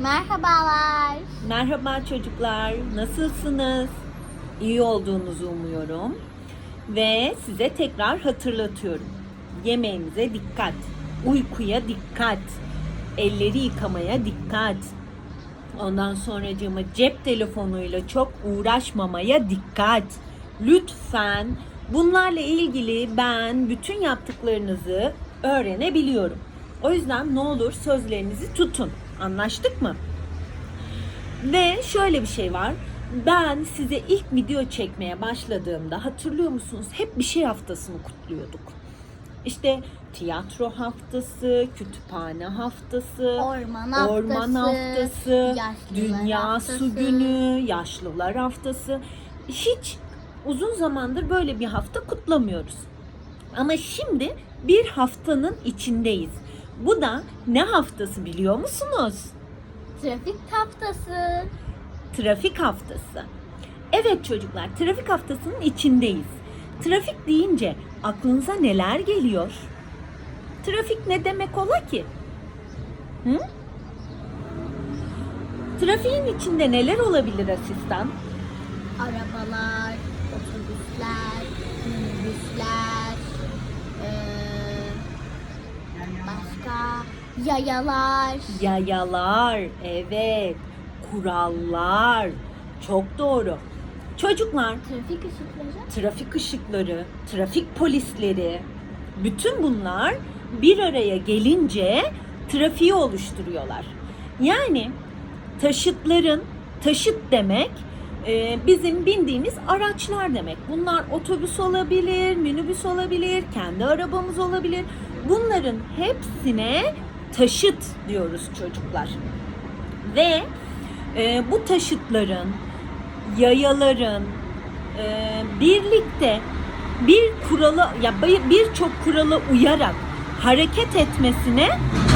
Merhabalar. Merhaba çocuklar, nasılsınız? İyi olduğunuzu umuyorum. Ve size tekrar hatırlatıyorum. Yemeğinize dikkat, uykuya dikkat, elleri yıkamaya dikkat. Ondan sonracığıma cep telefonuyla çok uğraşmamaya dikkat. Lütfen bunlarla ilgili ben bütün yaptıklarınızı öğrenebiliyorum. O yüzden ne olur sözlerinizi tutun. Anlaştık mı? Ve şöyle bir şey var. Ben size ilk video çekmeye başladığımda hatırlıyor musunuz? Hep bir şey haftasını kutluyorduk. İşte tiyatro haftası, kütüphane haftası, Orman haftası, orman haftası, dünya haftası. su günü, yaşlılar haftası. Hiç uzun zamandır böyle bir hafta kutlamıyoruz. Ama şimdi bir haftanın içindeyiz. Bu da ne haftası biliyor musunuz? Trafik haftası. Trafik haftası. Evet çocuklar, trafik haftasının içindeyiz. Trafik deyince aklınıza neler geliyor? Trafik ne demek ola ki? Hı? Trafiğin içinde neler olabilir asistan? Arabalar, otobüsler, yayalar. Yayalar, evet. Kurallar. Çok doğru. Çocuklar, Trafik ışıkları. trafik ışıkları, trafik polisleri, bütün bunlar bir araya gelince trafiği oluşturuyorlar. Yani taşıtların, taşıt demek e, bizim bindiğimiz araçlar demek. Bunlar otobüs olabilir, minibüs olabilir, kendi arabamız olabilir. Bunların hepsine taşıt diyoruz çocuklar. Ve e, bu taşıtların, yayaların e, birlikte bir kurala ya bir- birçok kurala uyarak hareket etmesine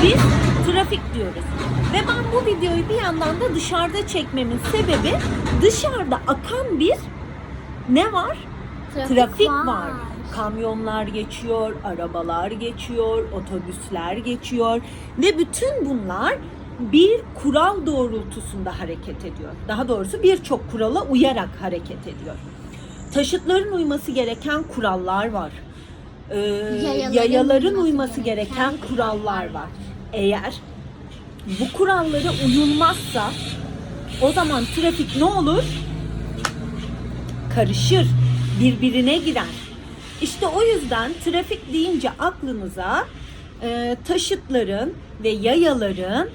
biz trafik diyoruz. Ve ben bu videoyu bir yandan da dışarıda çekmemin sebebi dışarıda akan bir ne var? Trafik var. Kamyonlar geçiyor, arabalar geçiyor, otobüsler geçiyor ve bütün bunlar bir kural doğrultusunda hareket ediyor. Daha doğrusu birçok kurala uyarak hareket ediyor. Taşıtların uyması gereken kurallar var. Ee, Yayaların yayaların uyması gereken kurallar var. Eğer bu kurallara uyulmazsa o zaman trafik ne olur? karışır, birbirine girer. İşte o yüzden trafik deyince aklınıza e, taşıtların ve yayaların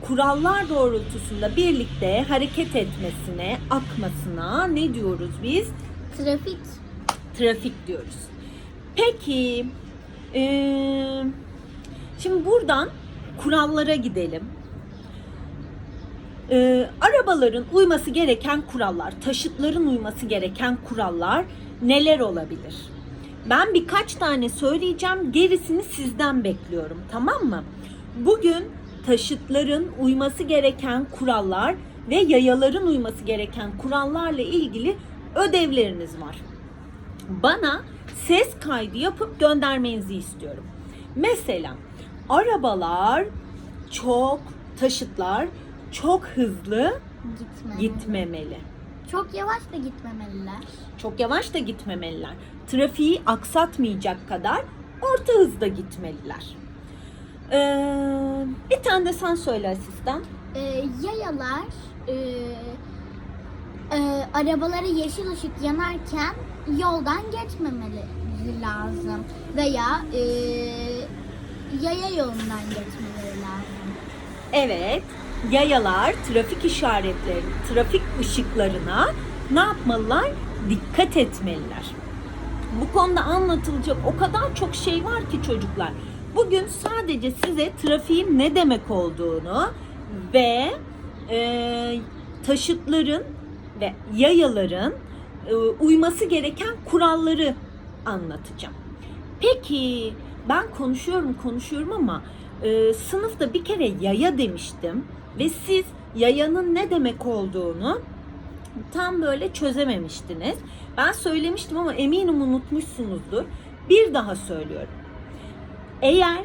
kurallar doğrultusunda birlikte hareket etmesine, akmasına ne diyoruz biz? Trafik. Trafik diyoruz. Peki, e, şimdi buradan kurallara gidelim. Ee, arabaların uyması gereken kurallar, taşıtların uyması gereken kurallar neler olabilir? Ben birkaç tane söyleyeceğim, gerisini sizden bekliyorum, tamam mı? Bugün taşıtların uyması gereken kurallar ve yayaların uyması gereken kurallarla ilgili ödevleriniz var. Bana ses kaydı yapıp göndermenizi istiyorum. Mesela arabalar çok, taşıtlar çok hızlı Gitme. gitmemeli. Çok yavaş da gitmemeliler. Çok yavaş da gitmemeliler. Trafiği aksatmayacak kadar orta hızda gitmeliler. Ee, bir tane de sen söyle asistan. Ee, yayalar e, e, arabaları yeşil ışık yanarken yoldan geçmemeli lazım veya e, yaya yolundan geçmeleri lazım. Evet, yayalar trafik işaretleri, trafik ışıklarına ne yapmalılar? Dikkat etmeliler. Bu konuda anlatılacak o kadar çok şey var ki çocuklar. Bugün sadece size trafiğin ne demek olduğunu ve e, taşıtların ve yayaların e, uyması gereken kuralları anlatacağım. Peki ben konuşuyorum konuşuyorum ama e, sınıfta bir kere yaya demiştim ve siz yayanın ne demek olduğunu tam böyle çözememiştiniz. Ben söylemiştim ama eminim unutmuşsunuzdur. Bir daha söylüyorum. Eğer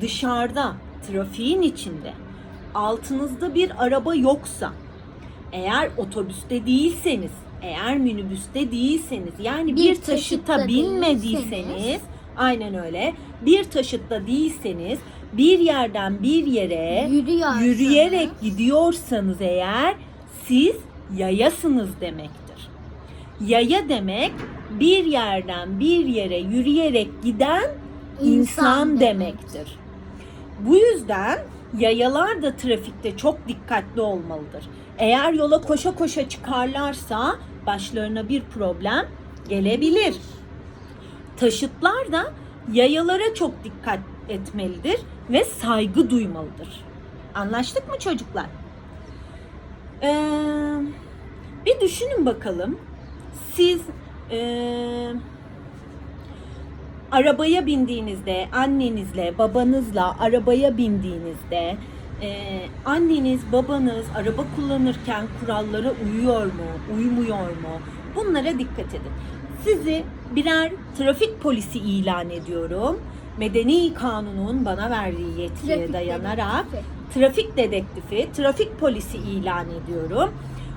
dışarıda trafiğin içinde altınızda bir araba yoksa, eğer otobüste değilseniz, eğer minibüste değilseniz, yani bir, Bir taşıta binmediyseniz, değilseniz, aynen öyle, bir taşıtta değilseniz, bir yerden bir yere Yürüyorsanız. yürüyerek gidiyorsanız eğer siz yayasınız demektir. Yaya demek bir yerden bir yere yürüyerek giden insan, İnsan demektir. Bu yüzden yayalar da trafikte çok dikkatli olmalıdır. Eğer yola koşa koşa çıkarlarsa başlarına bir problem gelebilir. Taşıtlar da yayalara çok dikkat etmelidir ve saygı duymalıdır. Anlaştık mı çocuklar? Ee, bir düşünün bakalım. Siz ee, arabaya bindiğinizde, annenizle, babanızla arabaya bindiğinizde ee, anneniz, babanız araba kullanırken kurallara uyuyor mu, uymuyor mu? Bunlara dikkat edin. Sizi birer trafik polisi ilan ediyorum. Medeni kanunun bana verdiği yetkiye Trafik dayanarak dedektifi. trafik dedektifi, trafik polisi ilan ediyorum.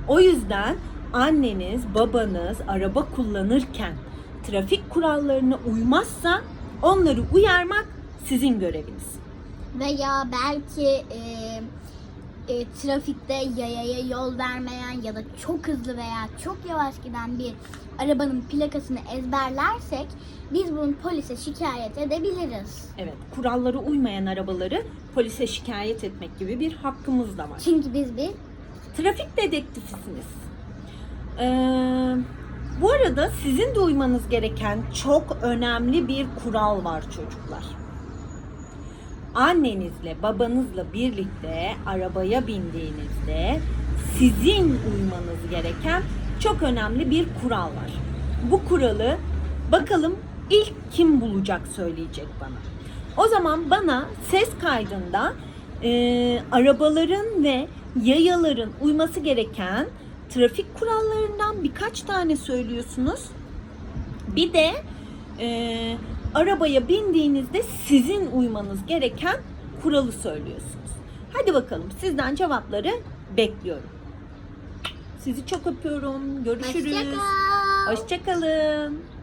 O yüzden anneniz, babanız araba kullanırken trafik kurallarına uymazsa onları uyarmak sizin göreviniz. Veya belki e, e, trafikte yayaya yol vermeyen ya da çok hızlı veya çok yavaş giden bir arabanın plakasını ezberlersek biz bunu polise şikayet edebiliriz. Evet, kurallara uymayan arabaları polise şikayet etmek gibi bir hakkımız da var. Çünkü biz bir Trafik dedektifisiniz. Ee, bu arada sizin de uymanız gereken çok önemli bir kural var çocuklar. Annenizle babanızla birlikte arabaya bindiğinizde sizin uymanız gereken çok önemli bir kural var. Bu kuralı bakalım ilk kim bulacak söyleyecek bana. O zaman bana ses kaydında e, arabaların ve yayaların uyması gereken trafik kurallarından birkaç tane söylüyorsunuz. Bir de e, arabaya bindiğinizde sizin uymanız gereken kuralı söylüyorsunuz. Hadi bakalım sizden cevapları bekliyorum. Sizi çok öpüyorum. Görüşürüz. hoşçakal. Hoşçakalın.